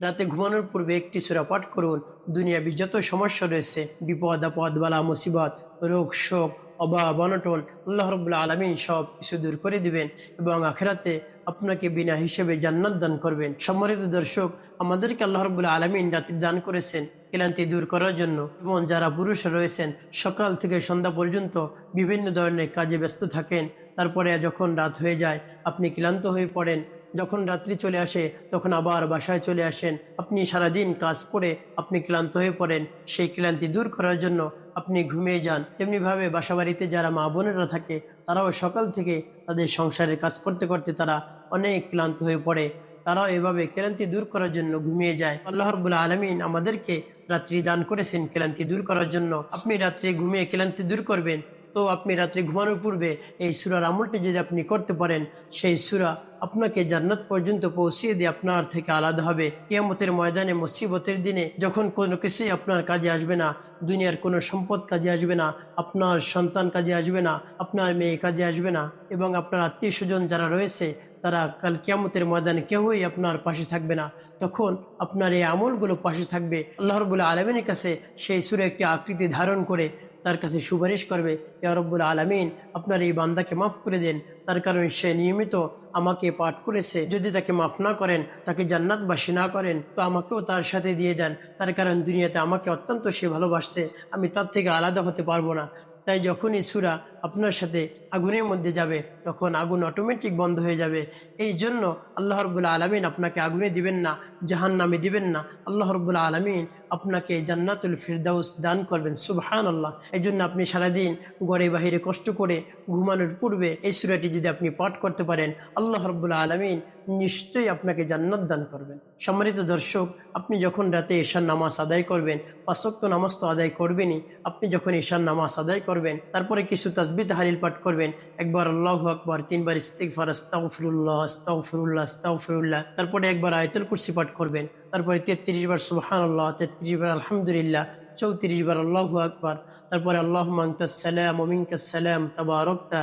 রাতে ঘুমানোর পূর্বে একটি সুরা পাঠ করুন। দুনিয়াবি যত সমস্যা রয়েছে, বিপদ, আপদ, বালা, মুসিবত, রোগ, শোক, অভাব, অনটন, আল্লাহ রবুল্লা আলমিন সব কিছু দূর করে দিবেন এবং আখেরাতে আপনাকে বিনা হিসেবে জান্নাত দান করবেন। সম্মানিত দর্শক, আমাদেরকে আল্লাহ রবুল্লা আলমিন রাত্রি দান করেছেন ক্লান্তি দূর করার জন্য এবং যারা পুরুষ রয়েছেন, সকাল থেকে সন্ধ্যা পর্যন্ত বিভিন্ন ধরনের কাজে ব্যস্ত থাকেন। তারপরে যখন রাত হয়ে যায়, আপনি ক্লান্ত হয়ে পড়েন যখন রাত্রি চলে আসে, তখন আবার বাসায় চলে আসেন। আপনি সারাদিন কাজ করে আপনি ক্লান্ত হয়ে পড়েন। সেই ক্লান্তি দূর করার জন্য আপনি ঘুমিয়ে যান। তেমনিভাবে বাসাবাড়িতে যারা মা বোনেরা থাকে, তারাও সকাল থেকে তাদের সংসারের কাজ করতে করতে তারা অনেক ক্লান্ত হয়ে পড়ে। তারাও এভাবে ক্লান্তি দূর করার জন্য ঘুমিয়ে যায়। আল্লাহ রবুল্লা আলমিন আমাদেরকে রাত্রি দান করেছেন ক্লান্তি দূর করার জন্য। আপনি রাত্রে ঘুমিয়ে ক্লান্তি দূর করবেন। তো আপনি রাত্রে ঘুমানোর পূর্বে এই সুরার আমলটি যদি আপনি করতে পারেন, সেই সুরা আপনাকে জান্নাত পর্যন্ত পৌঁছিয়ে দিয়ে আপনার থেকে আলাদা হবে। কেয়ামতের ময়দানে, মুসিবতের দিনে যখন কোনো কিছুই আপনার কাজে আসবে না, দুনিয়ার কোনো সম্পদ কাজে আসবে না, আপনার সন্তান কাজে আসবে না, আপনার মেয়ে কাজে আসবে না এবং আপনার আত্মীয় স্বজন যারা রয়েছে, তারা কাল কিয়ামতের ময়দানে কেউই আপনার পাশে থাকবে না। তখন আপনার এই আমলগুলো পাশে থাকবে। আল্লাহ রবুল্লা আলমিনের কাছে সেই সুরে একটি আকৃতি ধারণ করে তার কাছে সুপারিশ করবে ইয়ারব্বুল আলমিন, আপনার এই বান্দাকে মাফ করে দেন। তার কারণে সে নিয়মিত আমাকে পাঠ করেছে। যদি তাকে মাফ না করেন, তাকে জান্নাতবাসী না করেন, তো আমাকেও তার সাথে দিয়ে দেন। তার কারণ দুনিয়াতে আমাকে অত্যন্ত সে ভালোবাসছে। আমি তার থেকে আলাদা হতে পারব না। তাই যখনই সুরা আপনার সাথে আগুনের মধ্যে যাবে, তখন আগুন অটোমেটিক বন্ধ হয়ে যাবে। এই জন্য আল্লাহ রবুল্লা আলমিন আপনাকে আগুনে দিবেন না জাহান নামে দিবেন না। আল্লাহ রবুল্লা আলমিন আপনাকে জান্নাতুল ফিরদাউস দান করবেন সুবহান আল্লাহ এই জন্য আপনি সারাদিন গড়ে বাহিরে কষ্ট করে ঘুমানোর পূর্বে এই সুরাটি যদি আপনি পাঠ করতে পারেন, আল্লাহ রব্বুল্লা আলমিন নিশ্চয়ই আপনাকে জান্নাত দান করবেন। সম্মানিত দর্শক, আপনি যখন রাতে ঈশার নামাজ আদায় করবেন পাঁচক্ত নামাজ তো আদায় করবেনই। আপনি যখন ঈশার নামাজ আদায় করবেন, তারপরে কিছু তাসবি তাহালিল পাঠ করবেন। একবার আল্লাহ আকবর, তিনবার ইস্তিকফার আস্তাগফিরুল্লাহ আস্তাগফিরুল্লাহ আস্তাগফিরুল্লাহ। তারপরে একবার আয়তুল কুরসি পাঠ করবেন। তারপরে তেত্রিশ বার সুবহানাল্লাহ, তেত্রিশ বার আলহামদুলিল্লাহ, চৌত্রিশ বার আল্লাহু আকবার। তারপরে আল্লাহ মাংতাসালাম ওমিনকাসালাম তাবারকতা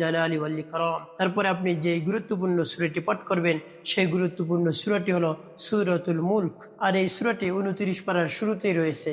জালালি ওয়াল তারপরে আপনি যে গুরুত্বপূর্ণ সূরাটি পাঠ করবেন, সেই গুরুত্বপূর্ণ সূরাটি হলো সূরাতুল মুলক। আর এই সূরাটি 29 পারার শুরুতেই রয়েছে।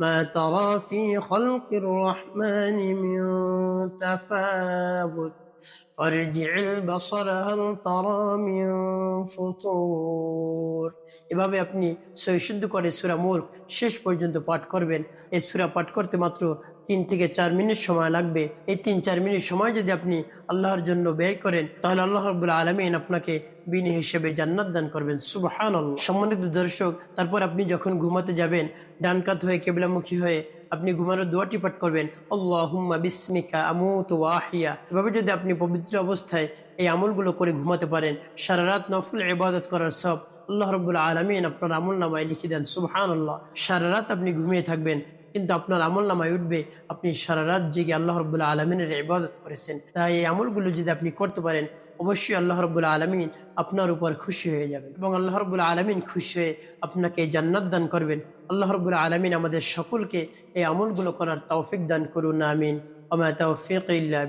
ما ترى في خلق الرحمن من تفاوت فارجع البصر هل ترى من فطور এভাবে আপনি সৈশুদ্ধ করে সুরা মূর্খ শেষ পর্যন্ত পাঠ করবেন এই সুরা পাঠ করতে মাত্র তিন থেকে চার মিনিট সময় লাগবে এই তিন চার মিনিট সময় যদি আপনি আল্লাহর জন্য ব্যয় করেন তাহলে আল্লাহ রবুল্লা আলমিন আপনাকে বিনি হিসেবে জান্নাত দান করবেন। সুবাহান সম্মানিত দর্শক, তারপর আপনি যখন ঘুমাতে যাবেন, ডান কাত হয়ে কেবলামুখী হয়ে আপনি ঘুমানোর দোয়াটি পাঠ করবেন, আল্লাহুম্মা বিসমিকা আমুত ওয়াহিয়া এভাবে যদি আপনি পবিত্র অবস্থায় এই আমলগুলো করে ঘুমাতে পারেন, সারা রাত নফল ইবাদত করার সব আল্লাহ রবুল্লা আলমিন আপনার আমল নামায় লিখে দেন সুবহান আল্লাহ সারা রাত আপনি ঘুমিয়ে থাকবেন, কিন্তু আপনার আমল নামায় উঠবে, আপনি সারা রাত জেগে আল্লাহ রবুল্লা আলমিনের ইবাদত করেছেন। তাই এই আমলগুলো যদি আপনি করতে পারেন অবশ্যই আল্লাহ রবুল্লা আলমিন আপনার উপর খুশি হয়ে যাবেন এবং আল্লাহ রবুল্লা আলমিন খুশি হয়ে আপনাকে জান্নাত দান করবেন। আল্লাহ রবুল্লা আলমিন আমাদের সকলকে এই আমলগুলো করার তৌফিক দান করুন, আমিন। আমার তৌফিক ইল্লা